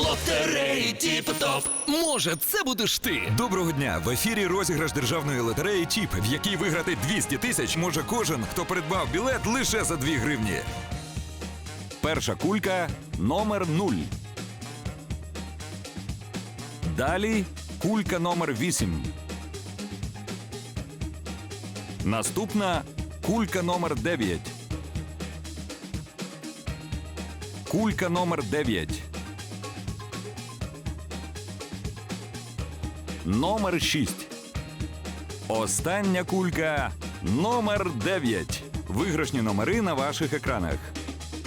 Лотереї Тіп-Топ. Може, це будеш ти. Доброго дня! В ефірі розіграш державної лотереї ТІП, в якій виграти 200 тисяч може кожен, хто придбав білет лише за 2 гривні. Перша кулька номер 0. Далі кулька номер 8. Наступна кулька номер 9. Кулька номер 9. Номер 6. Остання кулька номер 9. Виграшні номери на ваших екранах.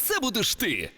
це будеш ти.